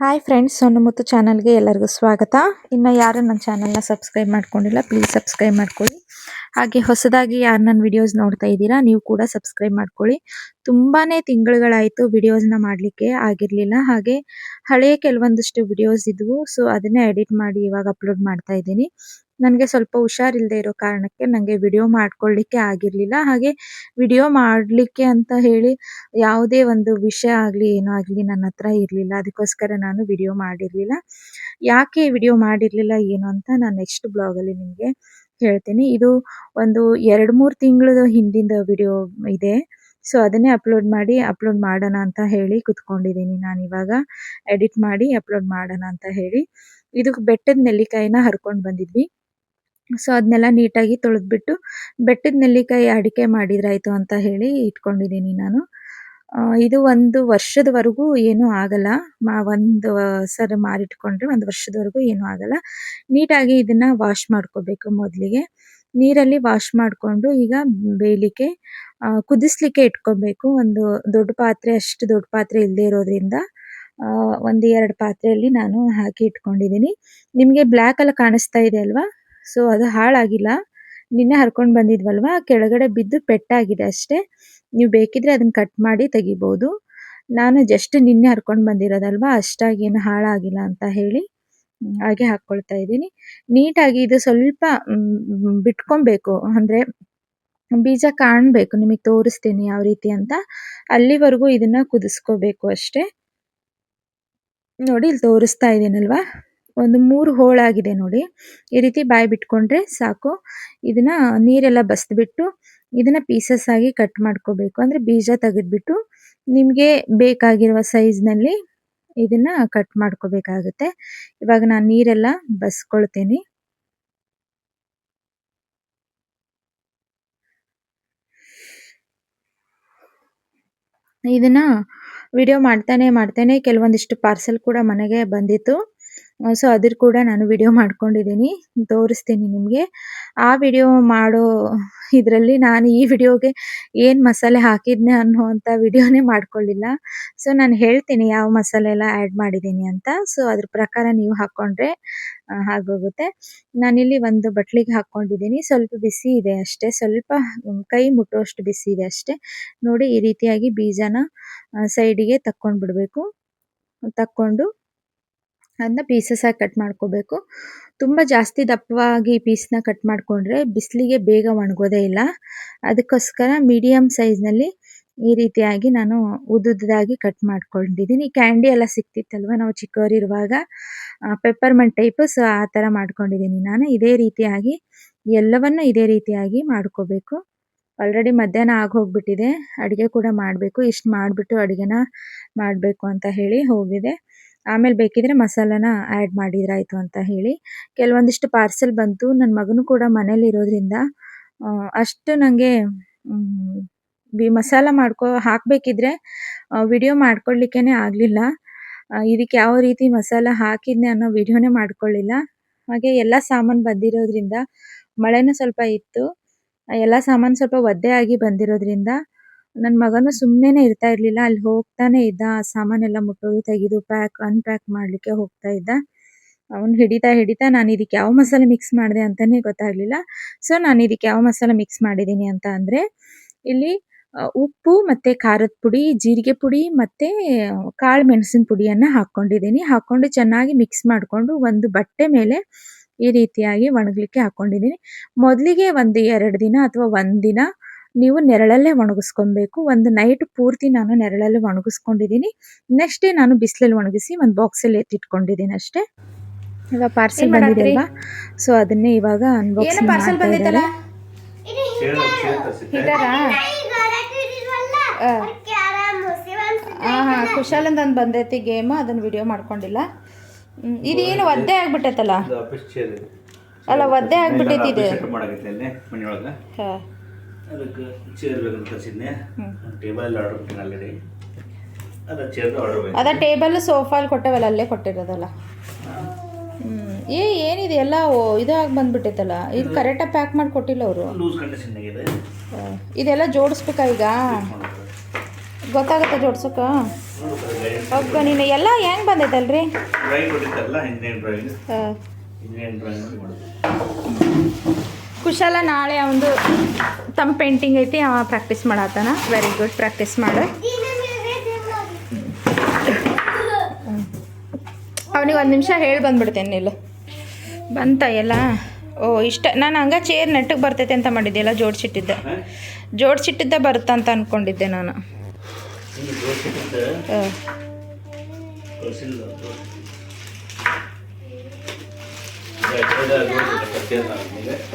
Hi friends ಸೊನ್ನು ಮುತ್ತು ಚಾನಲ್ಗೆ ಎಲ್ಲರಿಗೂ ಸ್ವಾಗತ. ಇನ್ನು ಯಾರು ನನ್ನ ಚಾನಲ್ನ ಸಬ್ಸ್ಕ್ರೈಬ್ ಮಾಡ್ಕೊಂಡಿಲ್ಲ ಪ್ಲೀಸ್ ಸಬ್ಸ್ಕ್ರೈಬ್ ಮಾಡ್ಕೊಳ್ಳಿ. ಹಾಗೆ ಹೊಸದಾಗಿ ಯಾರು ನನ್ನ ವಿಡಿಯೋಸ್ ನೋಡ್ತಾ ಇದ್ದೀರಾ, ನೀವು ಕೂಡ ಸಬ್ಸ್ಕ್ರೈಬ್ ಮಾಡ್ಕೊಳ್ಳಿ. ತುಂಬಾನೇ ತಿಂಗಳುಗಳಾಯಿತು ವಿಡಿಯೋಸ್ನ ಮಾಡಲಿಕ್ಕೆ ಆಗಿರಲಿಲ್ಲ. ಹಾಗೆ ಹಳೆಯ ಕೆಲವೊಂದಿಷ್ಟು ವಿಡಿಯೋಸ್ ಇದ್ವು ಸೊ ಅದನ್ನೇ ಎಡಿಟ್ ಮಾಡಿ ಇವಾಗ ಅಪ್ಲೋಡ್ ಮಾಡ್ತಾ ಇದ್ದೀನಿ. ನನಗೆ ಸ್ವಲ್ಪ ಹುಷಾರಿಲ್ಲದೆ ಇರೋ ಕಾರಣಕ್ಕೆ ನನಗೆ ವಿಡಿಯೋ ಮಾಡ್ಕೊಳ್ಳಿಕ್ಕೆ ಆಗಿರಲಿಲ್ಲ. ಹಾಗೆ ವಿಡಿಯೋ ಮಾಡಲಿಕ್ಕೆ ಅಂತ ಹೇಳಿ ಯಾವುದೇ ಒಂದು ವಿಷಯ ಆಗಲಿ, ಏನೋ ಆಗಲಿ ನನ್ನ ಹತ್ರ ಇರಲಿಲ್ಲ. ಅದಕ್ಕೋಸ್ಕರ ನಾನು ವಿಡಿಯೋ ಮಾಡಿರಲಿಲ್ಲ. ಯಾಕೆ ವಿಡಿಯೋ ಮಾಡಿರಲಿಲ್ಲ, ಏನು ಅಂತ ನಾನು ನೆಕ್ಸ್ಟ್ ಬ್ಲಾಗಲ್ಲಿ ನಿಮಗೆ ಹೇಳ್ತೀನಿ. ಇದು ಒಂದು ಎರಡು ಮೂರು ತಿಂಗಳ ಹಿಂದಿನ ವಿಡಿಯೋ ಇದೆ. ಸೊ ಅದನ್ನೇ ಅಪ್ಲೋಡ್ ಮಾಡಿ ಅಪ್ಲೋಡ್ ಮಾಡೋಣ ಅಂತ ಹೇಳಿ ಕುತ್ಕೊಂಡಿದ್ದೀನಿ ನಾನು ಇವಾಗ. ಎಡಿಟ್ ಮಾಡಿ ಅಪ್ಲೋಡ್ ಮಾಡೋಣ ಅಂತ ಹೇಳಿ. ಇದಕ್ಕೆ ಬೆಟ್ಟದ ನೆಲ್ಲಿಕಾಯಿನ ಹರ್ಕೊಂಡು ಬಂದಿದ್ವಿ. ಸೊ ಅದನ್ನೆಲ್ಲ ನೀಟಾಗಿ ತೊಳೆದ್ಬಿಟ್ಟು ಬೆಟ್ಟದ ನೆಲ್ಲಿಕಾಯಿ ಅಡಿಕೆ ಮಾಡಿದ್ರಾಯ್ತು ಅಂತ ಹೇಳಿ ಇಟ್ಕೊಂಡಿದ್ದೀನಿ ನಾನು. ಇದು ಒಂದು ವರ್ಷದವರೆಗೂ ಏನೂ ಆಗಲ್ಲ. ಮಾ, ಒಂದು ಸರಿ ಮಾರಿಟ್ಕೊಂಡ್ರೆ ಒಂದು ವರ್ಷದವರೆಗೂ ಏನೂ ಆಗಲ್ಲ. ನೀಟಾಗಿ ಇದನ್ನ ವಾಶ್ ಮಾಡ್ಕೋಬೇಕು ಮೊದಲಿಗೆ. ನೀರಲ್ಲಿ ವಾಶ್ ಮಾಡಿಕೊಂಡು ಈಗ ಬೇಯಲಿಕ್ಕೆ ಕುದಿಸ್ಲಿಕ್ಕೆ ಇಟ್ಕೋಬೇಕು. ಒಂದು ದೊಡ್ಡ ಪಾತ್ರೆ, ಅಷ್ಟು ದೊಡ್ಡ ಪಾತ್ರೆ ಇಲ್ಲದೆ ಇರೋದ್ರಿಂದ ಒಂದು ಎರಡು ಪಾತ್ರೆಯಲ್ಲಿ ನಾನು ಹಾಕಿ ಇಟ್ಕೊಂಡಿದ್ದೀನಿ ನಿಮಗೆ ಬ್ಲ್ಯಾಕಲ್ಲಿ ಕಾಣಿಸ್ತಾ ಇದೆ ಅಲ್ವಾ? ಸೊ ಅದು ಹಾಳಾಗಿಲ್ಲ. ನಿನ್ನೆ ಹರ್ಕೊಂಡು ಬಂದಿದ್ವಲ್ವಾ? ಕೆಳಗಡೆ ಬಿದ್ದು ಪೆಟ್ಟಾಗಿದೆ ಅಷ್ಟೇ. ನೀವು ಬೇಕಿದ್ರೆ ಅದನ್ನ ಕಟ್ ಮಾಡಿ ತೆಗಿಬೋದು. ನಾನು ಜಸ್ಟ್ ನಿನ್ನೆ ಹರ್ಕೊಂಡು ಬಂದಿರೋದಲ್ವಾ? ಅಷ್ಟಾಗಿ ಏನು ಹಾಳಾಗಿಲ್ಲ ಅಂತ ಹೇಳಿ ಹಾಗೆ ಹಾಕ್ಕೊಳ್ತಾ ಇದ್ದೀನಿ. ನೀಟಾಗಿ ಇದು ಸ್ವಲ್ಪ ಬಿಟ್ಕೊಬೇಕು. ಅಂದ್ರೆ ಬೀಜ ಕಾಣಬೇಕು. ನಿಮಗೆ ತೋರಿಸ್ತೀನಿ ಯಾವ ರೀತಿ ಅಂತ. ಅಲ್ಲಿವರೆಗೂ ಇದನ್ನ ಕುದಿಸ್ಕೋಬೇಕು ಅಷ್ಟೇ. ನೋಡಿ, ಇಲ್ಲಿ ತೋರಿಸ್ತಾ ಇದ್ದೀನಲ್ವಾ? ಒಂದು ಮೂರು ಹೋಳಾಗಿದೆ ನೋಡಿ. ಈ ರೀತಿ ಬಾಯಿ ಬಿಟ್ಕೊಂಡ್ರೆ ಸಾಕು. ಇದನ್ನ ನೀರೆಲ್ಲ ಬಸ್ದ್ಬಿಟ್ಟು ಇದನ್ನ ಪೀಸಸ್ ಆಗಿ ಕಟ್ ಮಾಡ್ಕೋಬೇಕು. ಅಂದ್ರೆ ಬೀಜ ತೆಗೆದ್ಬಿಟ್ಟು ನಿಮಗೆ ಬೇಕಾಗಿರುವ ಸೈಜ್ನಲ್ಲಿ ಇದನ್ನ ಕಟ್ ಮಾಡ್ಕೋಬೇಕಾಗುತ್ತೆ. ಇವಾಗ ನಾನು ನೀರೆಲ್ಲ ಬಸ್ಕೊಳ್ತೀನಿ. ಇದನ್ನ ವಿಡಿಯೋ ಮಾಡ್ತಾನೆ ಮಾಡ್ತಾನೆ. ಕೆಲವೊಂದಿಷ್ಟು ಪಾರ್ಸೆಲ್ ಕೂಡ ಮನೆಗೆ ಬಂದಿತ್ತು. ಸೊ ಅದ್ರ ಕೂಡ ನಾನು ವಿಡಿಯೋ ಮಾಡ್ಕೊಂಡಿದ್ದೀನಿ, ತೋರಿಸ್ತೀನಿ ನಿಮಗೆ. ಆ ವಿಡಿಯೋ ಮಾಡೋ ಇದರಲ್ಲಿ ನಾನು ಈ ವಿಡಿಯೋಗೆ ಏನು ಮಸಾಲೆ ಹಾಕಿದ್ನೆ ಅನ್ನುವಂಥ ವಿಡಿಯೋನೇ ಮಾಡ್ಕೊಳ್ಳಿಲ್ಲ. ಸೊ ನಾನು ಹೇಳ್ತೀನಿ ಯಾವ ಮಸಾಲೆ ಎಲ್ಲ ಆ್ಯಡ್ ಮಾಡಿದ್ದೀನಿ ಅಂತ. ಸೊ ಅದ್ರ ಪ್ರಕಾರ ನೀವು ಹಾಕ್ಕೊಂಡ್ರೆ ಹಾಗೋಗುತ್ತೆ. ನಾನಿಲ್ಲಿ ಒಂದು ಬಟ್ಲಿಗೆ ಹಾಕ್ಕೊಂಡಿದ್ದೀನಿ ಸ್ವಲ್ಪ ಬಿಸಿ ಇದೆ ಅಷ್ಟೇ. ಸ್ವಲ್ಪ ಕೈ ಮುಟ್ಟುವಷ್ಟು ಬಿಸಿ ಇದೆ ಅಷ್ಟೇ. ನೋಡಿ ಈ ರೀತಿಯಾಗಿ ಬೀಜನ ಸೈಡಿಗೆ ತಕ್ಕೊಂಡು ಬಿಡಬೇಕು ತಕ್ಕೊಂಡು ಅದನ್ನ ಪೀಸಸ್ ಆಗಿ ಕಟ್ ಮಾಡ್ಕೋಬೇಕು. ತುಂಬ ಜಾಸ್ತಿ ದಪ್ಪವಾಗಿ ಪೀಸ್ನ ಕಟ್ ಮಾಡಿಕೊಂಡ್ರೆ ಬಿಸಿಲಿಗೆ ಬೇಗ ಒಣಗೋದೇ ಇಲ್ಲ. ಅದಕ್ಕೋಸ್ಕರ ಮೀಡಿಯಮ್ ಸೈಜ್ನಲ್ಲಿ ಈ ರೀತಿಯಾಗಿ ನಾನು ಉದ್ದುದ್ದಾಗಿ ಕಟ್ ಮಾಡ್ಕೊಂಡಿದ್ದೀನಿ. ಕ್ಯಾಂಡಿ ಎಲ್ಲ ಸಿಕ್ತಿತ್ತಲ್ವ? ನಾವು ಚಿಕ್ಕವರಿರುವಾಗ ಪೆಪ್ಪರ್ಮೆಂಟ್ ಟೈಪ್ ಸೊ ಆ ಥರ ಮಾಡ್ಕೊಂಡಿದ್ದೀನಿ ನಾನು. ಇದೇ ರೀತಿಯಾಗಿ, ಎಲ್ಲವನ್ನು ಇದೇ ರೀತಿಯಾಗಿ ಮಾಡ್ಕೋಬೇಕು. ಆಲ್ರೆಡಿ ಮಧ್ಯಾಹ್ನ ಆಗೋಗ್ಬಿಟ್ಟಿದೆ ಅಡುಗೆ ಕೂಡ ಮಾಡಬೇಕು. ಇಷ್ಟು ಮಾಡಿಬಿಟ್ಟು ಅಡುಗೆನ ಮಾಡಬೇಕು ಅಂತ ಹೇಳಿ ಹೋಗಿದೆ. ಆಮೇಲೆ ಬೇಕಿದ್ರೆ ಮಸಾಲಾನ ಆ್ಯಡ್ ಮಾಡಿದ್ರಾಯ್ತು ಅಂತ ಹೇಳಿ. ಕೆಲವೊಂದಿಷ್ಟು ಪಾರ್ಸೆಲ್ ಬಂತು. ನನ್ನ ಮಗನು ಕೂಡ ಮನೇಲಿ ಇರೋದ್ರಿಂದ ಅಷ್ಟು ನನಗೆ ಮಸಾಲ ಮಾಡ್ಕೊ, ಹಾಕಬೇಕಿದ್ರೆ ವಿಡಿಯೋ ಮಾಡ್ಕೊಳ್ಳಿಕ್ಕೇ ಆಗಲಿಲ್ಲ. ಇದಕ್ಕೆ ಯಾವ ರೀತಿ ಮಸಾಲ ಹಾಕಿದ್ನೆ ಅನ್ನೋ ವಿಡಿಯೋನೇ ಮಾಡ್ಕೊಳ್ಳಿಲ್ಲ ಹಾಗೆ ಎಲ್ಲ ಸಾಮಾನು ಬಂದಿರೋದ್ರಿಂದ, ಮಳೆನೂ ಸ್ವಲ್ಪ ಇತ್ತು. ಎಲ್ಲ ಸಾಮಾನು ಸ್ವಲ್ಪ ಒದ್ದೆ ಆಗಿ ಬಂದಿರೋದ್ರಿಂದ ನನ್ನ ಮಗನು ಸುಮ್ನೆನೆ ಇರ್ತಾ ಇರ್ಲಿಲ್ಲ. ಅಲ್ಲಿ ಹೋಗ್ತಾನೆ ಇದ್ದ. ಆ ಸಾಮಾನೆಲ್ಲ ಮುಟ್ಟೋದು, ತೆಗೆದು ಪ್ಯಾಕ್ ಅನ್ಪ್ಯಾಕ್ ಮಾಡ್ಲಿಕ್ಕೆ ಹೋಗ್ತಾ ಇದ್ದ. ಅವನು ಹಿಡಿತಾ ಹಿಡಿತಾ ನಾನು ಇದಕ್ಕೆ ಯಾವ ಮಸಾಲೆ ಮಿಕ್ಸ್ ಮಾಡಿದೆ ಅಂತಾನೆ ಗೊತ್ತಾಗ್ಲಿಲ್ಲ. ಸೊ ನಾನು ಇದಕ್ಕೆ ಯಾವ ಮಸಾಲೆ ಮಿಕ್ಸ್ ಮಾಡಿದ್ದೀನಿ ಅಂತ ಅಂದ್ರೆ, ಇಲ್ಲಿ ಉಪ್ಪು ಮತ್ತೆ ಖಾರದ ಪುಡಿ, ಜೀರಿಗೆ ಪುಡಿ ಮತ್ತೆ, ಕಾಳು ಮೆಣಸಿನ ಪುಡಿಯನ್ನ ಹಾಕೊಂಡಿದ್ದೀನಿ ಹಾಕೊಂಡು ಚೆನ್ನಾಗಿ ಮಿಕ್ಸ್ ಮಾಡಿಕೊಂಡು ಒಂದು ಬಟ್ಟೆ ಮೇಲೆ ಈ ರೀತಿಯಾಗಿ ಒಣಗ್ಲಿಕ್ಕೆ ಹಾಕೊಂಡಿದ್ದೀನಿ ಮೊದಲಿಗೆ ಒಂದು ಎರಡು ದಿನ ಅಥವಾ ಒಂದು ದಿನ ನೀವು ನೆರಳಲ್ಲೇ ಒಣಗಿಸ್ಕೊಬೇಕು. ಒಂದು ನೈಟ್ ಪೂರ್ತಿ ನಾನು ನೆರಳಲ್ಲಿ ಒಣಗಿಸ್ಕೊಂಡಿದ್ದೀನಿ. ನೆಕ್ಸ್ಟ್ ಡೇ ನಾನು ಬಿಸಿಲಲ್ಲಿ ಒಣಗಿಸಿ ಒಂದು ಬಾಕ್ಸಲ್ಲಿ ಎತ್ತಿಟ್ಕೊಂಡಿದ್ದೀನಿ ಅಷ್ಟೇ. ಇವಾಗ ಪಾರ್ಸೆಲ್? ಬಂದಿದೆ ಅಲ್ವಾ ಸೊ ಅದನ್ನೇ ಇವಾಗ ಏನು ಅನ್ಬಾಕ್ಸಿಂಗ್ ಪಾರ್ಸೆಲ್ ಬಂದಿತ್ತಲ್ಲ? ಹಾಂ. ಕುಶಾಲಂದ್ ಒಂದು ಬಂದೈತಿ ಗೇಮ್ ಅದನ್ನು ವಿಡಿಯೋ ಮಾಡ್ಕೊಂಡಿಲ್ಲ. ಇದೇನು ಇದು ಏನು ಒದ್ದೆ ಆಗ್ಬಿಟ್ಟೈತಲ್ಲ. ಅಲ್ಲ ಒದ್ದೆ ಆಗ್ಬಿಟ್ಟೈತಿ ಇದು. ಹಾಂ. ಅದಕ್ಕೆ ಚೇರ್ ಬೇಕಂತ ತರಿಸಿದ್ನೆ ಟೇಬಲ್ ಆರ್ಡರ್ ಕೊಟ್ಟಿನಿ ಆಲ್ರೆಡಿ ಅದ ಚೇರ್ ಆರ್ಡರ್ ಬೇಕು ಅದ ಟೇಬಲ್ ಸೋಫಾಲ್ ಕೊಟ್ಟವಲ್ಲ ಅಲ್ಲೇ ಕೊಟ್ಟಿರೋದಲ್ಲ? ಏ ಏನಿದೆ ಎಲ್ಲ ಇದಾಗಿ ಬಂದ್ಬಿಟ್ಟೈತಲ್ಲ ಇದು ಕರೆಕ್ಟಾಗಿ ಪ್ಯಾಕ್ ಮಾಡಿ ಕೊಟ್ಟಿಲ್ಲ ಅವರು. ಲೂಸ್ ಕಂಡೀಷನ್ ಆಗಿದೆ. ಇದೆಲ್ಲ ಜೋಡಿಸ್ಬೇಕಾ ಈಗ? ಗೊತ್ತಾಗುತ್ತೆ ಜೋಡ್ಸಕ್ಕ ಒಬ್ಬ ನೀನು ಎಲ್ಲ ಹೆಂಗೆ ಬಂದೈತಲ್ರಿ? ಡ್ರಾಯಿಂಗ್ ಕೊಟ್ಟಿದ್ದಾರಲ್ಲ ಇಂಜಿನಿಯರಿಂಗ್ ಡ್ರಾಯಿಂಗ್ ಹಾಂ. ಇಂಜಿನಿಯರಿಂಗ್ ಡ್ರಾಯಿಂಗ್ ಕುಶಾಲ ನಾಳೆ ಅವನು ತಮ್ಮ ಪೇಂಟಿಂಗ್ ಐತಿ, ಅವ ಪ್ರಾಕ್ಟೀಸ್ ಮಾಡತ್ತಾನ ವೆರಿ ಗುಡ್ ಪ್ರಾಕ್ಟೀಸ್ ಮಾಡು. ಅವನಿಗೆ ಒಂದು ನಿಮಿಷ ಹೇಳಿ ಬಂದ್ಬಿಡ್ತೇನೆ, ನಿಲ್ಲು. ಬಂತ ಎಲ್ಲ? ಓ, ಇಷ್ಟ. ನಾನು ಹಂಗೆ ಚೇರ್ ನೆಟ್ಟಗೆ ಬರ್ತೈತೆ ಅಂತ ಮಾಡಿದ್ದೆ, ಎಲ್ಲ ಜೋಡಿಸಿಟ್ಟಿದ್ದೆ. ಜೋಡಿಸಿಟ್ಟಿದ್ದೆ ಜೋಡಿಸಿಟ್ಟಿದ್ದೆ ಬರುತ್ತಂತ ಅಂದ್ಕೊಂಡಿದ್ದೆ ನಾನು.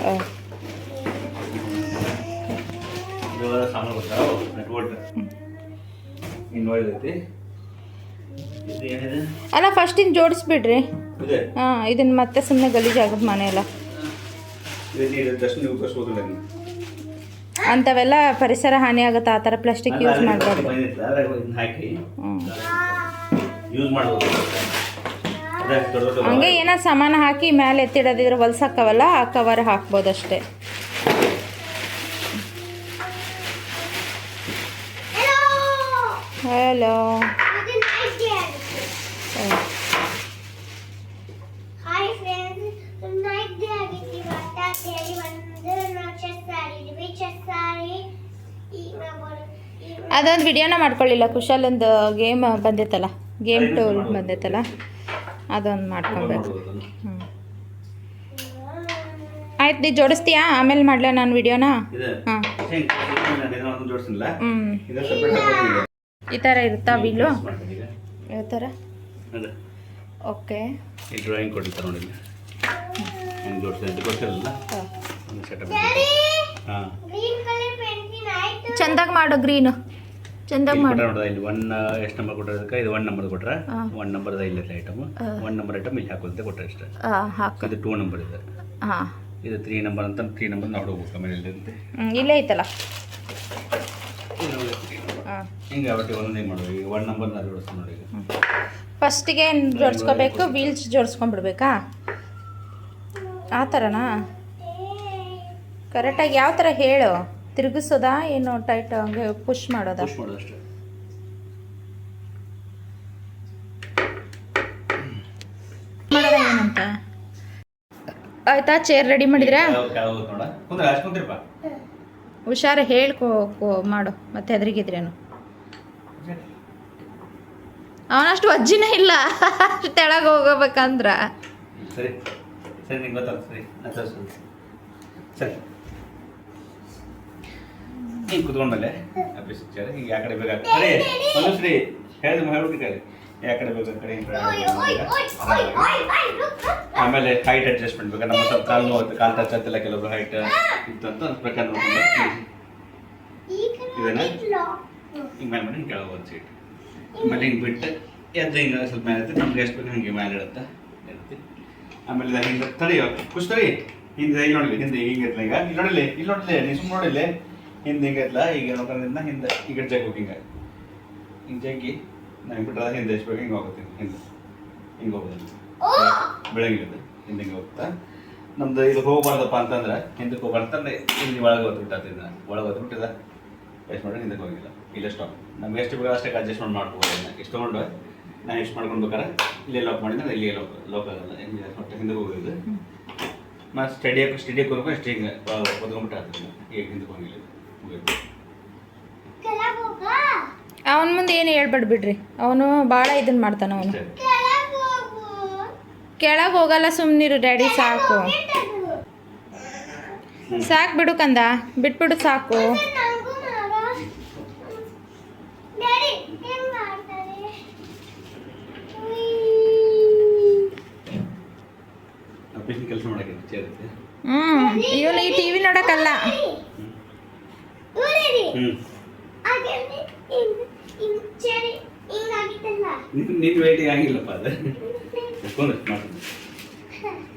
ಹಾಂ. ಸಾಮಾನು ಬರ್ತಾವ ನೆಟ್ವರ್ಕ್ ಇನ್ವಾಯ್ಡ್ ಐತಿ ಇದು ಏನಿದೆ? ಅಲ್ಲ ಫಸ್ಟ್ ಇನ್ನು ಜೋಡಿಸ್ಬಿಡ್ರಿ. ಇದೆ? ಹಾಂ ಇದನ್ನು ಮತ್ತೆ ಸುಮ್ಮನೆ ಗಲೀಜಾಗುತ್ತೆ ಮನೆ ಎಲ್ಲ. ಅಂತವೆಲ್ಲ ಅಂಥವೆಲ್ಲ ಪರಿಸರ ಹಾನಿ ಆಗುತ್ತೆ? ಆ ಥರ ಪ್ಲಾಸ್ಟಿಕ್ ಯೂಸ್ ಮಾಡಬಾರ್ದು. ಹಾಕಿ. ಯೂಸ್ ಮಾಡ್ಬೋದು. ಹಂಗೆ ಏನೋ ಸಾಮಾನು ಹಾಕಿ ಮೇಲೆ ಎತ್ತಿಡೋದಿದ್ರೆ ಹೊಲ್ಸಕ್ಕವಲ್ಲ ಆ ಕವರ್ ಹಾಕ್ಬೋದು ಅಷ್ಟೇ ಈಗ ಅದೊಂದು ವಿಡಿಯೋನ ಮಾಡ್ಕೊಳ್ಳಿಲ್ಲ ಕುಶಾಲೊಂದು ಗೇಮ್ ಬಂದೈತಲ್ಲ ಗೇಮ್ ಟೂ ಬಂದೈತಲ್ಲ ಅದೊಂದು ಮಾಡ್ಕೊಬೇಕು. ಹ್ಞೂ ಆಯ್ತು ನೀ ಜೋಡಿಸ್ತೀಯಾ? ಆಮೇಲೆ ಮಾಡಲ ನಾನು ವಿಡಿಯೋನ ಇದೆ. ಹಾಂ. ಒಂದು ಹ್ಞೂ ಇದು ಸಪ್ರೇಟ್ ಹಾಕೋದಿಲ್ಲ ಈ ಥರ ಇರುತ್ತಾ ಬಿಲ್ಲು? ಯಾವ ಥರ ಅದೇ. ಓಕೆ. ಈ ಡ್ರಾಯಿಂಗ್ ಕೊಟ್ಟಿರ್ತಾರೆ ನೋಡಿ ಚಂದಾಗಿ ಮಾಡು ಗ್ರೀನು ಚಂದಾಗಿ ಮಾಡು. ನೋಡ್ದ ಇಲ್ಲಿ ಒನ್ ಎಷ್ಟು ನಂಬರ್ ಅದಕ್ಕೆ? ಇದು ಒನ್ ನಂಬರ್ ಕೊಟ್ರೆ? ಹಾ. ಒನ್ ನಂಬರ್ ಇಲ್ಲ ಐಟಮ್ ಒನ್ ನಂಬರ್ ಐಟಮ್ ಇಲ್ಲಿ ಹಾಕೋದಂತೆ ಕೊಟ್ಟರೆ ಅಷ್ಟೇ. ಹಾಂ ಹಾಕು. ಇದು ಟೂ ನಂಬರ್ ಇದೆ. ಹಾಂ. ಇದು ತ್ರೀ ನಂಬರ್ ಅಂತ ತ್ರೀ ನಂಬರ್ ನಾವು ಹೋಗ್ಬೇಕು ಆಮೇಲೆ ಇಲ್ಲೇ ಐತಲ್ಲ? ಹಾಂ. ಹಿಂಗೆ ಅವಟ್ಟಿ ಒಂದೊಂದೇ ಮಾಡೋದು. ಈಗ ಒನ್ ನಂಬರ್ ನಾನು ಜೋಡಿಸ್ತೀನಿ ನೋಡಿ ಈಗ. ಫಸ್ಟಿಗೆ ಜೋಡಿಸ್ಕೋಬೇಕು? ವೀಲ್ಸ್ ಜೋಡಿಸ್ಕೊಂಡ್ಬಿಡ್ಬೇಕಾ? ಆ ಥರನಾ ಕರೆಕ್ಟಾಗಿ ಯಾವ ಥರ ಹೇಳು? ತಿರುಗಿಸೋದಾ? ಏನು ಟೈಟ್ ಹಂಗೆ ಪುಷ್ ಮಾಡೋದಾ? ಪುಷ್ ಮಾಡೋದು ಅಷ್ಟೇ. ಮಾಡೋದ ಏನಂತ? ಆಯ್ತಾ? ಚೇರ್ ರೆಡಿ ಮಾಡಿದ್ರಾ ಕೆಳಗೆ ಹೋಗುತ್ತೆ ನೋಡ ಕುಂದ್ರೆ ಅಷ್ಟು ಕುಂತಿರಪ್ಪ ಹುಷಾರು ಹೇಳ್ಕೋ ಮಾಡು. ಮತ್ತೆ ಹೆದರಿಗಿದ್ರೇನು? ಅವನಷ್ಟು ಅಜ್ಜಿನೇ ಇಲ್ಲ. ತೆಳಗೆ ಹೋಗಬೇಕಂದ್ರ. ಸರಿ. ಸರಿ, ನಿಂಗೆ ಕುತ್ಕೊಂಡ್ಮೇಲೆ ಹಿಂಗೆ ಯಾವ ಕಡೆ ಬೇಕಾಗ ಸರಿ ಸರಿ ಹೇಳಿದ ಹೇಳ್ಬಿಟ್ಟು ಯಾವ ಕಡೆ ಆ ಕಡೆ ಹಿಂಗೆ ಆಮೇಲೆ ಹೈಟ್ ಅಡ್ಜಸ್ಟ್ಮೆಂಟ್ ಬೇಕಾದ್ರೆ ನಮ್ಮ ಸ್ವಲ್ಪ ಕಾಲು ನೋವು ಕಾಲು ಟಚ್ ಆಗ್ತಿಲ್ಲ ಕೆಲವೊಬ್ರು ಹೈಟ್ ಇತ್ತು ಅಂತ ಪ್ರಕಾರ ನೋಡ್ಕೊಂಡು ಈಗ ಇದೇನಾ? ನೋಡಿದ್ಲೋ ಹಿಂಗೆ ಮೇಲೆ ಮಾಡಿ ಹಿಂಗೆ ಕೆಳಗೆ ಒಂದು ಸೀಟ್ ಆಮೇಲೆ ಹಿಂಗೆ ಬಿಟ್ಟು ಎದ್ದು ಹಿಂಗೆ ಸ್ವಲ್ಪ ಮೇಲೆ ಇರುತ್ತೆ ನಮ್ಗೆ ಎಷ್ಟು ಬೇಕು ಹಿಂಗೆ ಮೇಲೆ ಇಡುತ್ತೆ ಇರುತ್ತೆ. ಆಮೇಲೆ ಇದು ಹಿಂಗೆ ತಡಿಯೋ ಖುಷಿ ತಡಿ. ಹಿಂದೆ ಇಲ್ಲಿ ನೋಡಲಿ ಹಿಂದೆ ಹಿಂಗೆ ಇರ್ತಲ್ಲ ಈಗ. ಇಲ್ಲಿ ನೋಡಿಲಿ ಇಲ್ಲಿ ನೋಡಿಲ್ಲ ನೀ ಸುಮ್ಮನೆ ಹಿಂದೆ ಹಿಂಗೆ ಇರ್ತಲ್ಲ ಈಗ ನೋಡ್ಕೊಂಡ್ರಿಂದ ಹಿಂದೆ ಈಗ ಜಗ್ಗಿ ಹಿಂಗೆ ಹಿಂಗೆ ಜಗ್ಗಿ. ನಾನು ಬಿಟ್ಟರೆ ಹಿಂದೆ ಎಷ್ಟು ಬೇಕು ಹಿಂಗೆ ಹೋಗುತ್ತೆ? ಹಿಂದೆ. ಹಿಂಗೆ ಹೋಗೋದು ಬೆಳಗಿರುತ್ತೆ ಹಿಂದೆ ಹಿಂಗೆ ಹೋಗ್ತಾ. ನಮ್ದು ಇದು ಹೋಗ್ಬಾರ್ದಪ್ಪ ಅಂತಂದ್ರೆ ಹಿಂದಕ್ಕೆ ಹೋಗ್ಬಾರ್ದಂದ್ರೆ ಇಲ್ಲಿ ಒಳಗೆ ಹೊತ್ಬಿಟ್ಟಿದ್ದ ಒಳಗೆ ಹೊತ್ಬಿಟ್ಟಿದ ಎಷ್ಟು ಮಾಡಿ ಹಿಂದಕ್ಕೆ ಹೋಗಿಲ್ಲ. ಇಲ್ಲ ಸ್ಟಾಪ್ ನಮ್ಗೆ ಎಷ್ಟು ಬೇಕು ಅಷ್ಟೇ ಅಡ್ಜಸ್ಟ್ಮೆಂಟ್ ಮಾಡ್ಕೋಬೋದು ಇದನ್ನ ಇಷ್ಟು ತೊಗೊಂಡು ನಾನು ಎಷ್ಟು ಮಾಡ್ಕೊಳ್ಬೇಕಾರೆ ಇಲ್ಲೇ ಲಾಕ್ ಮಾಡಿದ್ರೆ ಇಲ್ಲಿಗೆ ಲಾಕ್ ಲಾಕ್ ಆಗಲ್ಲ. ಹಿಂಗೆ ಮತ್ತೆ ಹಿಂದಕ್ಕೆ ಹೋಗಿದ್ದು. ಮತ್ತು ಸ್ಟಡಿ ಸ್ಟಡಿ ಕೊಡ್ಬೇಕು ಅಷ್ಟು ಹಿಂಗೆ ಒದ್ಕೊಂಡ್ಬಿಟ್ಟು ಆಗ್ತದೆ ಈಗ ಹಿಂದಕ್ಕೆ ಹೋಗಿಲ್ಲ. ಅವನ ಮುಂದೆ ಏನು ಹೇಳ್ಬೇಡ ಬಿಡ್ರಿ. ಅವನು ಭಾಳ ಇದನ್ನ ಮಾಡ್ತಾನ ಅವನು. ಕೆಳಗೆ ಹೋಗು ಕೆಳಗೆ ಹೋಗಲ್ಲ ಸುಮ್ಮನಿರು ಡ್ಯಾಡಿ ಸಾಕು. ಸಾಕು ಬಿಡು ಕಂದ ಬಿಟ್ಬಿಡು ಸಾಕು. ಹ್ಞೂ ಇವನು ಈ ಟಿ ನೋಡಕ್ಕಲ್ಲ. ನೋಡೋಕ್ಕಲ್ಲ ಹಾಗೆ ಹಿಂಗ್ ಹಿಂಗ್ ಚೇರಿ ಹಿಂಗಾಗಿತ್ತಲ್ಲ ನಿನ್ನ ವೇಟಿಗೆ ಆಗಿಲ್ಲಪ್ಪ ಅದು. ಕುಂದ್ರೆ ಮಾಡ್ತೀನಿ.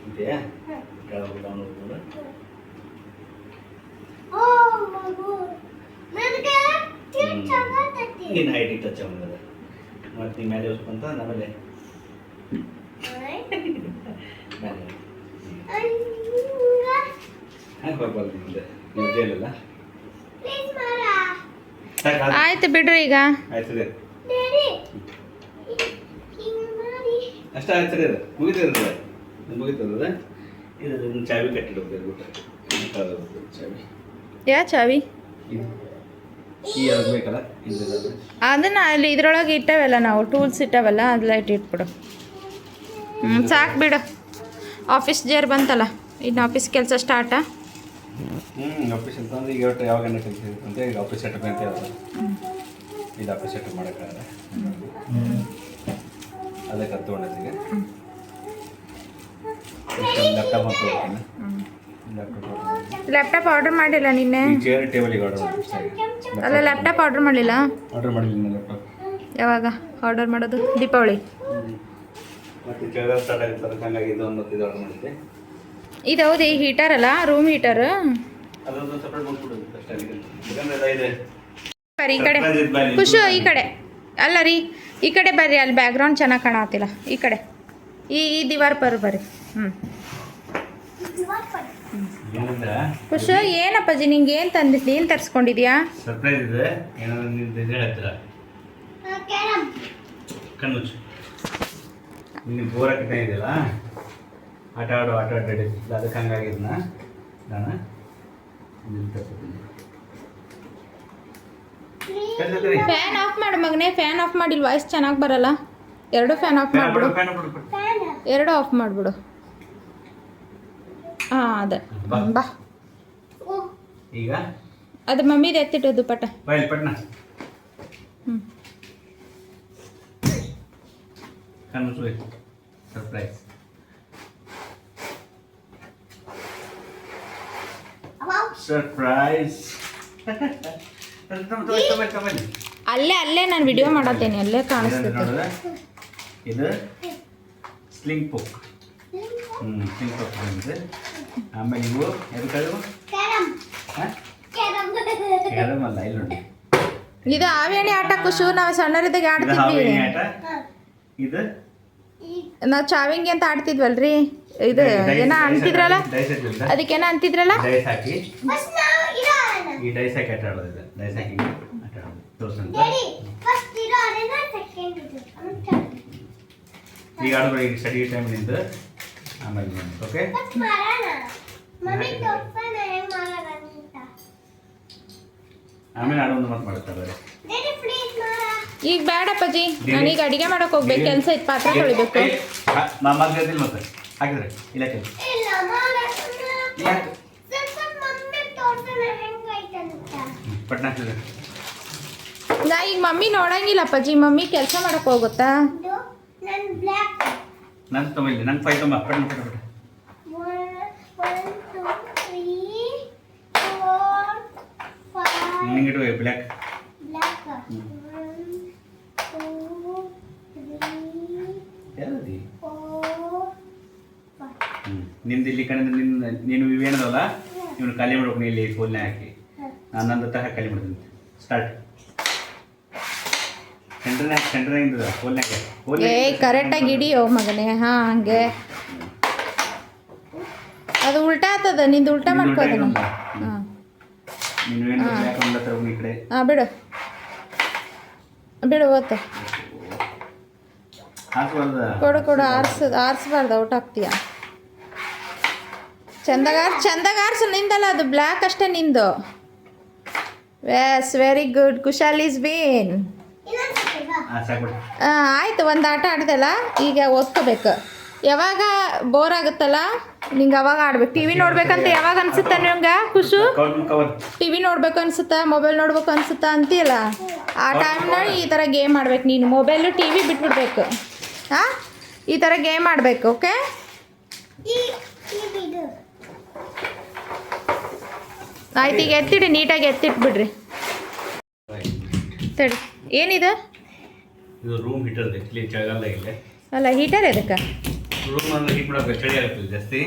ಇದೆಯಾ ಕೆಳಗೆ ಡೌನ್ ಹೋಗ್ಬೋದು? ಓ ಮಗು. ನನಗೆ ಚೆನ್ನಾಗತ್ತೈತಿ ನಿನ್ನ ಐಡಿ ಟಚ್ ಆಗೋದು ಮತ್ತೆ ನಿಮ್ಮ ಮೇಲೆ ಅಂತ ಆಮೇಲೆ ಮೇಲೆ ಹ್ಯಾಂಗೆ ಬರ್ಬಾರ್ದು ನಿಮ್ದೆ ನೀವು ಜೈಲಲ್ಲ ಪ್ಲೀಸ್ ಆಯ್ತು ಬಿಡ್ರಿ ಈಗ. ಅಷ್ಟೇ ಆಯ್ತು ಸರಿ ಅದು. ಮುಗಿತದ ಮುಗಿತದ ಇದು ಚಾವಿ ಕಟ್ಟಿಡ್ಬೇಕು ಚಾವಿ. ಯಾ ಚಾವಿ? ಅದನ್ನ ಅಲ್ಲಿ ಇದ್ರೊಳಗೆ ಇಟ್ಟವಲ್ಲ ನಾವು. ಟೂಲ್ಸ್ ಇಟ್ಟವಲ್ಲ ಅದೆಲ್ಲ ಇಟ್ಬಿಡು. ಹ್ಞೂ ಸಾಕು ಬಿಡು. ಆಫೀಸ್ ಜೇರ್ ಬಂತಲ್ಲ? ಇನ್ನು ಆಫೀಸ್ ಕೆಲಸ ಸ್ಟಾರ್ಟಾ ಹ್ಞೂ ಆಫೀಸ್ ಅಂತಂದ್ರೆ ಈಗ ಒಟ್ಟು ಯಾವಾಗ ಕೆಲಸ ಅಂತ ಈಗ ಆಫೀಸ್ ಸೆಟ್ ಅಂತ ಹೇಳ್ತಾರೆ. ಇದು ಆಫೀಸ್ ಸೆಟ್ ಮಾಡೋಕ್ಕಾಗಲ್ಲ. ಅದಕ್ಕೆ ಅದು ತೊಗೊಂಡಿದ್ದೀಗ ಲ್ಯಾಪ್ಟಾಪ್ ಅಂತ ಹೋಗ್ತೀನಿ ಲ್ಯಾಪ್ಟಾಪ್ ಆರ್ಡರ್ ಮಾಡಿಲ್ಲ ನಿನ್ನೆ? ಚೇರ್ ಟೇಬಲಿಗೆ ಆರ್ಡರ್ ಮಾಡಿ ಅಲ್ಲ ಲ್ಯಾಪ್ಟಾಪ್ ಆರ್ಡರ್ ಮಾಡಿಲ್ಲ? ಆರ್ಡರ್ ಮಾಡಿಲ್ಲ ಲ್ಯಾಪ್ಟಾಪ್ ಯಾವಾಗ ಆರ್ಡರ್ ಮಾಡೋದು? ದೀಪಾವಳಿ? ಮತ್ತೆ ಚೇರ್ ಸ್ಟಾರ್ಟ್ ಆಗುತ್ತೆ ಅದಕ್ಕೆ ಹಂಗಾಗಿ ಇದು ಒಂದು ಇದು ಆರ್ಡರ್ ಮಾಡಿದ್ದೆ. ಇದು ಹೌದು ಈ ಹೀಟರ್ ಅಲ್ಲ ರೂಮ್ ಹೀಟರ್ ಈ ಕಡೆ ಖುಷು ಈ ಕಡೆ. ಅಲ್ಲ ರೀ ಈ ಕಡೆ ಬರ್ರಿ ಅಲ್ಲಿ ಬ್ಯಾಕ್ಗ್ರೌಂಡ್ ಚೆನ್ನಾಗಿ ಕಾಣತ್ತಿಲ್ಲ ಈ ಕಡೆ. ಈ ಈ ದಿವಾರ್ ಪರ್ ಬರ್ರಿ. ಹ್ಞೂ ಖುಷು ಏನಪ್ಪಾಜಿ ನಿಂಗೆ ಏನು ತಂದಿ ಏನು ತರಿಸ್ಕೊಂಡಿದ್ಯಾ? ಸರ್ಪ್ರೈಸ್ ಇದೆ. ಆಟ ಆಡೋ ಆಟ ಆಡಿದ್ದಿಲ್ಲ ಅದಕ್ಕೆ ಹಂಗಾಗಿದ್ನ ನಾನು ಫ್ಯಾನ್ ಆಫ್ ಮಾಡು ಮಗನೇ ಫ್ಯಾನ್ ಆಫ್ ಮಾಡಿಲ್ಲ ವಾಯ್ಸ್ ಚೆನ್ನಾಗಿ ಬರಲ್ಲ. ಎರಡು ಫ್ಯಾನ್ ಆಫ್ ಮಾಡಿಬಿಡು. ಎರಡು ಆಫ್ ಮಾಡಿಬಿಡು. ಹಾಂ ಅದೇ. ಬಾ. ಈಗ? ಅದು ಮಮ್ಮಿದು ಬಾಯ್ ಪಟ್ನ. ಹ್ಞೂ ಸರ್ಪ್ರೈಸ್ ಸರ್ಪ್ರೈಸ್ ಅಲ್ಲೇ ಅಲ್ಲೇ ನಾನು ವಿಡಿಯೋ ಮಾಡತ್ತೇನೆ ಅಲ್ಲೇ ಕಾಣಿಸ್ತೈತೆ ಇದು ಸ್ಲಿಂಗ್ ಪುಕ್ ಹ್ಞೂ ಸ್ಲಿಂಗ್ ಪುಕ್ ಬಂದಿದೆ. ಆಮೇಲೆ ಇವು ಎದಕ್ಕವು ಕ್ಯಾರಮ್ ಹಾಂ? ಕ್ಯಾರಮ್ ಯಾರಮಲ್ಲ ಇಲ್ಲಿ ನೋಡಿ. ಇದು ಆವೇಣಿ ಆಟ ಖುಷು ನಾವು ಸಣ್ಣರಿದ್ದಾಗ ಆಡ್ತಿದ್ವಿ. ಇದು? ನಾವು ಚಾವಿಂಗಿ ಅಂತ ಆಡ್ತಿದ್ವಲ್ರಿ? ಇದು ಏನೋ ಅಂತಿದ್ರಲ್ಲ? ಅದಕ್ಕೇನೋ ಅಂತಿದ್ರಲ್ಲ? ಈಗ ಆಡೋದು ಈಗ ಸ್ಟಡಿ ಟೈಮ್ನಿಂದ ಆಮೇಲೆ ಓಕೆ ಆಮೇಲೆ ಆಡೋದು ಮತ್ತೆ ಮಾಡ್ತಾರೆ ಈಗ ಬೇಡಪ್ಪಾಜಿ. ನಾನೀಗ ಅಡಿಗೆ ಮಾಡಕ್ ಹೋಗ್ಬೇಕು ಕೆಲಸ ಇತ್ತು ಪಾತ್ರೆ ತೊಳಿಬೇಕು. ಮತ್ತೆ. ಹಾಕಿದ್ರೆ ಇಲ್ಲ. ಪಟ್ನ ಹಾಕಿದ್ರೆ. ನಾ ಈಗ ಮಮ್ಮಿ ನೋಡಂಗಿಲ್ಲ ಅಪ್ಪಾಜಿ ಮಮ್ಮಿ ಕೆಲಸ ಮಾಡಕ್ ಹೋಗುತ್ತಾ? ನನ್ ತಮ್ಮ ನನ್ನ ಫೈ ತಮ್ಮ ಪಟ್ನ ಪಟ್ಟ ನಿಂಗಿಡುವೆ One, ನಿಂದು ಇಲ್ಲಿ ಕಡೆ ನಿನ್ನ ನೀನು ಇವೇನದಲ್ಲ? ಇವನು ಕಲಿ ಮಾಡ್ಬೇಕು ನೀ ಇಲ್ಲಿ ಫೋನ್ನೇ ಹಾಕಿ. ನಾನು ನನ್ನ ತರಹ ಕಲಿ ಮಾಡ್ತೀನಿ. ಸ್ಟಾರ್ಟ್ ಸೆಂಟ್ರನ್ಯಾಗ ಸೆಂಟ್ರನ್ಯಾಗ ಹಾಕಿ. ಏ ಕರೆಕ್ಟಾಗಿ ಹಿಡಿಯೋ ಮಗನೇ ಹಾಂ ಹಂಗೆ. ಅದು ಉಲ್ಟಾ ಆತದ ನಿಂದು ಉಲ್ಟಾ ಮಾಡ್ಕೋದನ ಹಾಂ. ನೀನು ಏನು ಹತ್ರ ಈ ಕಡೆ? ಹಾಂ ಬಿಡು. ಬಿಡು ಓತು ಕೊಡು ಕೊಡು ಆರ್ಸ್ ಆರಿಸ್ಬಾರ್ದು? ಔಟ್ ಆಗ್ತೀಯ ಚಂದಾಗ ಚಂದಗಾರ್ಸ್ ನಿಂದಲ್ಲ ಅದು ಬ್ಲ್ಯಾಕ್ ಅಷ್ಟೇ ನಿಂದು. Was very good Kushal is been ಆಯ್ತು ಒಂದು ಆಟ ಆಡ್ದಲ್ಲ ಈಗ ಓದ್ಕೋಬೇಕು. ಯಾವಾಗ ಬೋರ್ ಆಗುತ್ತಲ್ಲ ನಿಂಗೆ ಅವಾಗ ಆಡ್ಬೇಕು. ಟಿ ವಿ ನೋಡ್ಬೇಕಂತ ಯಾವಾಗ ಅನ್ಸುತ್ತೆ ನಿಮ್ಗೆ ಖುಷು ಟಿ ವಿ ನೋಡ್ಬೇಕು ಅನ್ಸುತ್ತಾ ಮೊಬೈಲ್ ನೋಡ್ಬೇಕು ಅನ್ಸುತ್ತಾ ಅಂತೀಯಲ್ಲ? ಆ ಟೈಮ್ನಲ್ಲಿ ಈ ಥರ ಗೇಮ್ ಆಡ್ಬೇಕು ನೀನು. ಮೊಬೈಲು ಟಿ ವಿ ಬಿಟ್ಬಿಡ್ಬೇಕು. ಹಾಂ ಈ ಥರ ಗೇಮ್ ಆಡಬೇಕು ಓಕೆ ಆಯ್ತು ಈಗ ಎತ್ತಿಡಿ ನೀಟಾಗಿ ಎತ್ತಿಟ್ಬಿಡ್ರಿ. ತಡಿ. ಏನಿದೆ? ಇದು ರೂಮ್ ಹೀಟರ್ ಇಲ್ಲಿ ಚಳಿಗಾಲ ಇಲ್ಲ ಅಲ್ಲ ಹೀಟರ್ ಎದಕ್ಕೆ? ರೂಮ್ ಅಂದ್ರೆ ಹೀಟ್ ಮಾಡೋಕೆ ಚಳಿ ಆಗ್ತಿಲ್ಲ ಜಾಸ್ತಿ.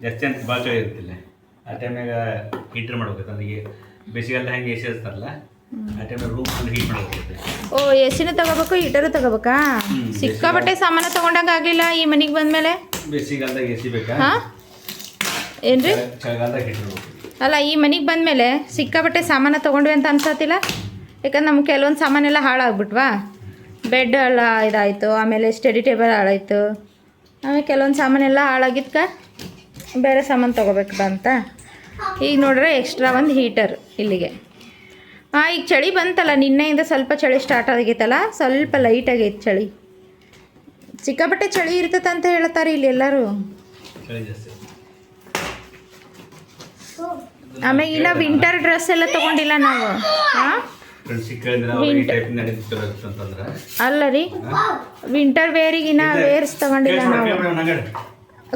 ಜಾಸ್ತಿ ಅಂತ ಭಾಳ ಚಳಿ ಇರ್ತಿಲ್ಲ ಆ ಟೈಮ್ನಾಗ ಹೀಟರ್ ಮಾಡ್ಬೇಕು. ನನಗೆ ಬೇಸಿಗೆಲ್ಲ ಹೆಂಗೆ ಎ ಸಿ ಇರ್ತಾರಲ್ಲ ಆ ಟೈಮ್ನಾಗ ರೂಮ್ ಫುಲ್ ಹೀಟ್ ಮಾಡ್ಬೇಕು ಓ ಎ ಸಿನೂ ತಗೋಬೇಕು ಹೀಟರು ತಗೋಬೇಕಾ? ಸಿಕ್ಕಾಪಟ್ಟೆ ಸಿಕ್ಕಾಬಟ್ಟೆ ಸಾಮಾನು ತಗೊಂಡಂಗೆ ಆಗಲಿಲ್ಲ ಈ ಮನೆಗೆ ಬಂದಮೇಲೆ? ಬೇಸಿಗೆಲ್ದಾಗ ಎ ಸಿ ಬೇಕಾ ಏನ್ರಿ? ಅಲ್ಲ ಈ ಮನೆಗೆ ಬಂದಮೇಲೆ ಸಿಕ್ಕಾಪಟ್ಟೆ ಸಾಮಾನು ತೊಗೊಂಡ್ವಿ ಅಂತ ಅನ್ಸತ್ತಿಲ್ಲ ಯಾಕಂದ್ರೆ ನಮ್ಗೆ ಕೆಲವೊಂದು ಸಾಮಾನೆಲ್ಲ ಹಾಳಾಗ್ಬಿಟ್ವಾ? ಬೆಡ್ ಎಲ್ಲ ಇದಾಯಿತು ಆಮೇಲೆ ಸ್ಟಡಿ ಟೇಬಲ್ ಹಾಳಾಯಿತು. ಆಮೇಲೆ ಕೆಲವೊಂದು ಸಾಮಾನೆಲ್ಲ ಹಾಳಾಗಿದ್ಕ ಬೇರೆ ಸಾಮಾನು ತೊಗೋಬೇಕು ಅಂತ ಈಗ ನೋಡ್ರೆ ಎಕ್ಸ್ಟ್ರಾ ಒಂದು ಹೀಟರ್ ಇಲ್ಲಿಗೆ. ಹಾಂ ಈಗ ಚಳಿ ಬಂತಲ್ಲ ನಿನ್ನೆಯಿಂದ ಸ್ವಲ್ಪ ಚಳಿ ಸ್ಟಾರ್ಟ್ ಆಗೈತಲ್ಲ ಸ್ವಲ್ಪ ಲೈಟ್ ಆಗೈತೆ ಚಳಿ. ಸಿಕ್ಕಾಪಟ್ಟೆ ಚಳಿ ಇರ್ತೈತೆ ಅಂತ ಹೇಳ್ತಾರೆ ಇಲ್ಲಿ ಎಲ್ಲರೂ. ಆಮೇಲೆ ಇನ್ನ ವಿಂಟರ್ ಡ್ರೆಸ್ ಎಲ್ಲ ತಗೊಂಡಿಲ್ಲ ನಾವು. ಅಲ್ಲ ರೀ. ವಿಂಟರ್ ವೇರಿಗಿನ ವೇರ್ಸ್ ತಗೊಂಡಿಲ್ಲ ನಾವು.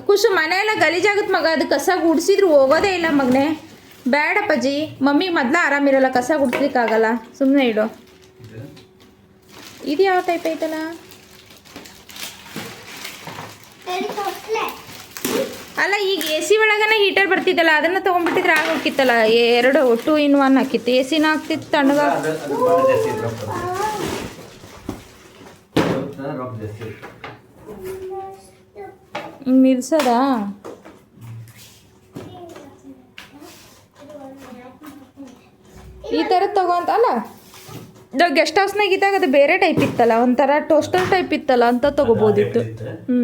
ಕುಸು ಮನೆಯೆಲ್ಲ ಗಲೀಜಾಗುತ್ತೆ ಮಗ ಅದು ಕಸ ಗುಡಿಸಿದ್ರು ಹೋಗೋದೇ ಇಲ್ಲ ಮಗನೇ. ಬೇಡಪ್ಪಾಜಿ ಮಮ್ಮಿ ಮೊದ್ಲ ಆರಾಮಿರಲ್ಲ ಕಸ ಗುಡಿಸ್ಲಿಕ್ಕಾಗಲ್ಲ. ಸುಮ್ಮನೆ ಇಡು. ಇದು? ಯಾವ ಟೈಪ್ ಐತಲ್ಲ? ಅಲ್ಲ ಈಗ ಎ ಸಿ ಒಳಗನೆ ಹೀಟರ್ ಬರ್ತಿದ್ದಲ್ಲ ಅದನ್ನು ತೊಗೊಂಡ್ಬಿಟ್ಟಿದ್ರೆ ಆಗ ಹೋಗಿತ್ತಲ್ಲ ಎರಡು ಟು ಇನ್ ಒನ್ ಹಾಕಿತ್ತು. ಎ ಸಿನ ಹಾಕ್ತಿತ್ತು ತಣ್ಣಗ. ನಿಲ್ಸದ? ಈ ತರ ತಗೊಂತ ಅಲ್ಲ? ನಾವು ಗೆಸ್ಟ್ ಹೌಸ್ನಾಗ ಇದ್ದಾಗ ಅದು ಬೇರೆ ಟೈಪ್ ಇತ್ತಲ್ಲ ಒಂಥರ ಟೋಸ್ಟರ್ ಟೈಪ್ ಇತ್ತಲ್ಲ ಅಂತ ತಗೋಬೋದಿತ್ತು. ಹ್ಞೂ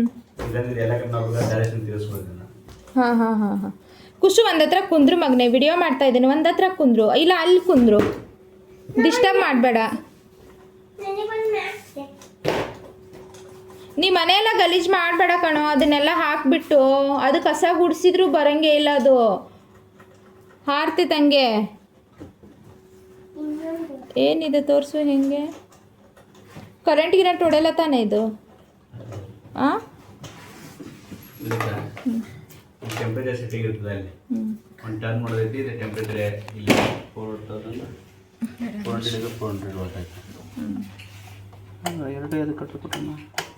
ಹಾಂ ಹಾಂ ಹಾಂ ಹಾಂ. ಕುಸು ಒಂದತ್ರ ಹತ್ರ ಕುಂದ್ರು ಮಗನೆ ವಿಡಿಯೋ ಮಾಡ್ತಾ ಇದ್ದೀನಿ. ಒಂದತ್ರ ಕುಂದ್ರು. ಇಲ್ಲ ಅಲ್ಲಿ ಕುಂದ್ರು. ಡಿಸ್ಟರ್ಬ್ ಮಾಡಬೇಡ. ನೀ ಮನೆಯೆಲ್ಲ ಗಲೀಜು ಮಾಡಬೇಡ ಕಣೋ. ಅದನ್ನೆಲ್ಲ ಹಾಕ್ಬಿಟ್ಟು ಅದು ಕಸ ಗುಡಿಸಿದ್ರು ಬರಂಗೇ ಇಲ್ಲ ಅದು. ಹಾರ್ತಿತ್ತಂಗೆ ಇನ್ನೊಂದು ಏನಿದೆ ತೋರಿಸು ಹೆಂಗೆ? ಕರೆಂಟ್ ಗಿರೆಂಟ್ ಹೊಡೆಯಲ್ಲ ತಾನೇ ಇದು? ಹಾಂ ಟೆಂಪ್ರೇಚರ್ ಸೆಟ್ಟಿಂಗ್ ಇರ್ತದೆ ಅಲ್ಲಿ. ಒಂದು ಟರ್ನ್ ಮಾಡೋದೈತಿ ಇದು ಟೆಂಪ್ರೇಚರ್ ಇಲ್ಲಿ four thousand four hundred four hundred ಗೊತ್ತಾಯ್ತು ಎರಡು ಎರಡು ಕಟ್ಟುಕೊಟ್ಟಮ್ಮ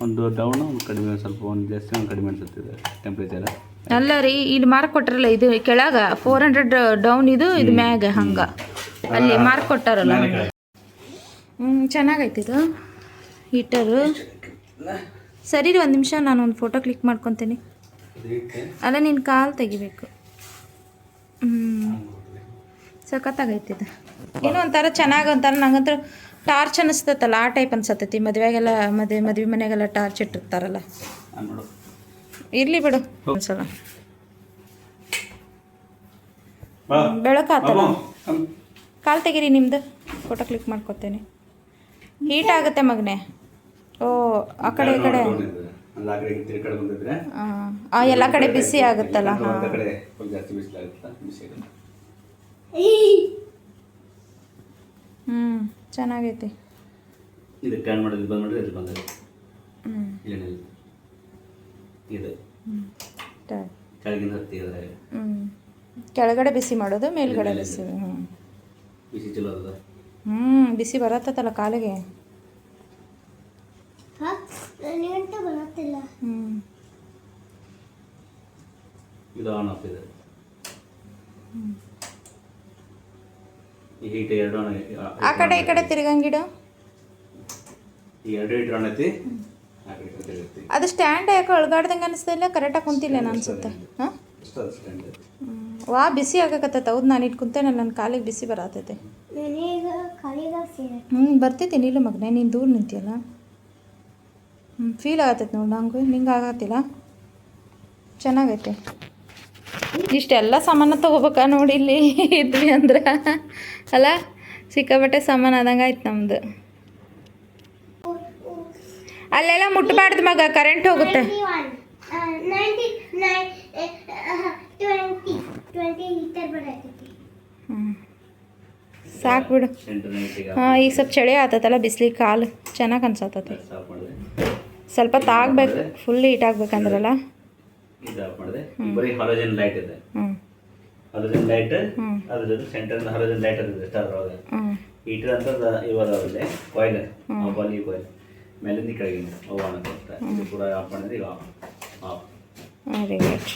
ಒಂದು ಡೌನ್ ಒಂದು ಕಡಿಮೆ ಸ್ವಲ್ಪ ಒಂದು ಜಾಸ್ತಿ ಒಂದು ಕಡಿಮೆ ಅನ್ಸುತ್ತಿದೆ ಟೆಂಪ್ರೇಚರ್ ಅಲ್ಲ ರೀ ಇಲ್ಲಿ ಮಾರ್ಕ್ ಕೊಟ್ಟರಲ್ಲ ಇದು ಕೆಳಗ ಫೋರ್ ಹಂಡ್ರೆಡ್ ಡೌನ್ ಇದು ಇದು ಮ್ಯಾಗ ಹಂಗ. ಅಲ್ಲಿ ಮಾರ್ಕ್ ಕೊಟ್ಟಾರಲ್ಲ ಹ್ಞೂ ಚೆನ್ನಾಗೈತೆ ಇದು. ಹೀಟರು. ಸರಿ ರೀ ಒಂದು ನಿಮಿಷ ನಾನು ಒಂದು ಫೋಟೋ ಕ್ಲಿಕ್ ಮಾಡ್ಕೊತೀನಿ. ಅಲ್ಲ ನೀನು ಕಾಲು ತೆಗಿಬೇಕು. ಹ್ಞೂ ಸಖತ್ತಾಗೈತಿದ. ಇದು ಏನೋ ಒಂಥರ ಚೆನ್ನಾಗಿ ಒಂಥರ ನಂಗಂತೂ ಟಾರ್ಚ್ ಅನಿಸ್ತೈತಲ್ಲ ಆ ಟೈಪ್ ಅನ್ಸತ್ತೈತಿ ಮದುವೆಗೆಲ್ಲ ಮದುವೆ ಮದುವೆ ಮನೆಗೆಲ್ಲ ಟಾರ್ಚ್ ಇಟ್ಟಿರ್ತಾರಲ್ಲ. ಇರಲಿ ಬಿಡು. ಒಂದ್ಸಲ. ಬೆಳಕಾತಲ್ಲ. ಕಾಲು ತೆಗೀರಿ ನಿಮ್ದು. Photo click ಮಾಡ್ಕೊತೇನೆ. ಹೀಟ್ ಆಗುತ್ತೆ ಮಗನೆ. ಓ ಆ ಕಡೆ ಈ ಕಡೆ. ಕಡೆ ಬಂದಿದ್ರೆ ಆ, ಎಲ್ಲ ಕಡೆ ಬಿಸಿ ಆಗುತ್ತಲ್ಲ? ಒಂದು ಹಾಂ. ಕಡೆ ಸ್ವಲ್ಪ ಜಾಸ್ತಿ ಬಿಸಿಲಾಗುತ್ತಾ ಬಿಸಿ ಆಗುತ್ತೆ? ಹ್ಞೂ ಚೆನ್ನಾಗೈತಿ. ಇದು ಟರ್ನ್ ಮಾಡೋದು ಬಂದ್ ಮಾಡಿದ್ರೆ ಇದು ಬಂದದ್ದು. ಹ್ಞೂ ಏನಿಲ್ಲ ಇದು. ಟ- ಕೆಳಗಿಂದ ಹತ್ತಿ ಅದ್ರ ಕೆಳಗಡೆ ಬಿಸಿ ಮಾಡೋದು ಮೇಲ್ಗಡೆ ಬಿಸಿ ಹ್ಞೂ ಬಿಸಿ ಚಲೋ ಅದ ಹ್ಞೂ ಬಿಸಿ ಬರತ್ತಲ್ಲ ಕಾಲಿಗೆ? ಹಾ? ನನಗಂತೂ ಬರುತ್ತಿಲ್ಲ ಹ್ಞೂ ಇದು ಆನ್ ಆಫ್ ಇದೆ. ಈ ಹೀಟ್ ಎರಡು ಆನ್ ಆ ಕಡೆ ಈ ಕಡೆ ತಿರುಗಂಗಿಡು. ಈ ಎರಡು ಹೀಟ್ ಆನ್ ಐತಿ. ಅದು ಸ್ಟ್ಯಾಂಡ್ ಯಾಕೆ ಒಳಗಾಡ್ದಂಗೆ ಅನಿಸ್ತಿಲ್ಲ ಕರೆಕ್ಟಾಗಿ ಕುಂತಿಲ್ಲ ಅನ್ಸುತ್ತೆ. ಹಾಂ? ವಾ ಬಿಸಿ ಆಗಕತ್ತೈತೆ. ಹೌದು ನಾನು ಇಟ್ಟು ಕುಂತೇನಲ್ಲ ನನ್ನ ಕಾಲಿಗೆ ಬಿಸಿ ಬರತೈತೆ. ಹ್ಞೂ ಬರ್ತೈತೆ ನೀಲು ಮಗನೇ. ನೀನು ದೂರ ನಿಂತಿಯಲ್ಲ? ಫೀಲ್ ಆಗತ್ತೈತೆ ನೋಡಿ ನಂಗೆ ನಿಂಗೆ ಆಗತ್ತಿಲ್ಲ ಚೆನ್ನಾಗೈತೆ. ಇಷ್ಟೆಲ್ಲ ಸಾಮಾನು ತೊಗೋಬೇಕಾ ನೋಡಿ ಇಲ್ಲಿ ಇದ್ವಿ ಅಂದ್ರೆ. ಅಲ್ಲ ಸಿಕ್ಕಾಬಟ್ಟೆ ಸಾಮಾನು ಆದಂಗೆ ಆಯ್ತು ನಮ್ಮದು ಅಲ್ಲೆಲ್ಲ ಮುಟ್ಟಬಾರ್ದು ಮಗ ಕರೆಂಟ್ ಹೋಗುತ್ತೆ. ಸಾಕು ಬಿಡು. ಹಾಂ ಈಗ ಸ್ವಲ್ಪ ಚಳಿ ಆತತಲ್ಲ ಬಿಸ್ಲಿಗೆ ಕಾಲು ಚೆನ್ನಾಗಿ ಅನ್ಸತ್ತೈತಿ ಸ್ವಲ್ಪ ತಾಗ್ಬೇಕು ಫುಲ್ ಹೀಟ್ ಆಗ್ಬೇಕಂದ್ರಲ್ಲ? ಇದು ಆಫ್ ಮಾಡಿದೆ. ಬರೀ ಹಾಲೋಜನ್ ಲೈಟ್ ಇದೆ. ಹಾಲೋಜನ್ ಲೈಟ್ ಹ್ಮ್. ಅದ್ರ ಜೊತೆ ಸೆಂಟರ್ ಹಾಲೋಜನ್ ಲೈಟ್ ಅದ ಸ್ಟಾರ್ ಒಳಗೆ ಹೀಟರ್ ಅಂತ ಇವಾಗ ಇದೆ ಕಾಯಿಲ್ ಆ ಬಾಲಿ ಕಾಯಿಲ್ ಮೇಲಿಂದ ಕೆಳಗಿಂದ ಅವು ಆನ್ ಇದು ಕೂಡ ಆಫ್ ಮಾಡಿದ್ರೆ ಈಗ ಆಫ್ ಆಫ್ ವೆರಿ ಗುಡ್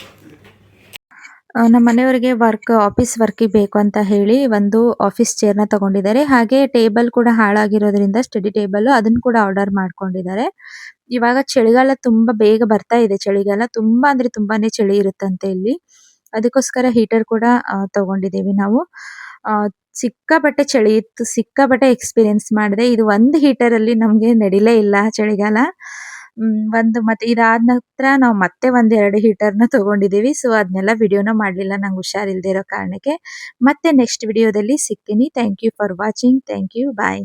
ನಮ್ಮ ಮನೆಯವರಿಗೆ ವರ್ಕ್ ಆಫೀಸ್ ವರ್ಕಿಗೆ ಬೇಕು ಅಂತ ಹೇಳಿ ಒಂದು ಆಫೀಸ್ ಚೇರ್ನ ತಗೊಂಡಿದ್ದಾರೆ. ಹಾಗೆ ಟೇಬಲ್ ಕೂಡ ಹಾಳಾಗಿರೋದ್ರಿಂದ ಸ್ಟಡಿ ಟೇಬಲ್ ಅದನ್ನು ಕೂಡ ಆರ್ಡರ್ ಮಾಡ್ಕೊಂಡಿದ್ದಾರೆ. ಇವಾಗ ಚಳಿಗಾಲ ತುಂಬಾ ಬೇಗ ಬರ್ತಾ ಇದೆ. ಚಳಿಗಾಲ ತುಂಬಾ ಅಂದ್ರೆ ತುಂಬಾನೇ ಚಳಿ ಇರುತ್ತಂತೆ ಇಲ್ಲಿ. ಅದಕ್ಕೋಸ್ಕರ ಹೀಟರ್ ಕೂಡ ತಗೊಂಡಿದೀವಿ ತಗೊಂಡಿದ್ದೀವಿ ನಾವು. ಆ, ಸಿಕ್ಕಾಪಟ್ಟೆ ಚಳಿ ಇತ್ತು. ಸಿಕ್ಕಾಪಟ್ಟೆ ಎಕ್ಸ್ಪೀರಿಯನ್ಸ್ ಮಾಡಿದೆ. ಇದು ಒಂದು ಹೀಟರಲ್ಲಿ ನಮಗೆ ನಡಿಲೇ ಇಲ್ಲ ಚಳಿಗಾಲ. ಹ್ಮ್ ಒಂದು ಮತ್ತೆ ಇದಾದ ನಂತರ ನಾವು ಮತ್ತೆ ಒಂದ್ ಎರಡು ಹೀಟರ್ನ ತಗೊಂಡಿದೀವಿ ಸೊ ಅದನ್ನೆಲ್ಲ ವಿಡಿಯೋನ ಮಾಡಲಿಲ್ಲ. ನಂಗೆ ಹುಷಾರಿಲ್ದೇ ಇರೋ ಕಾರಣಕ್ಕೆ. ಮತ್ತೆ ನೆಕ್ಸ್ಟ್ ವಿಡಿಯೋದಲ್ಲಿ ಸಿಗ್ತೀನಿ. Thank you for watching thank you bye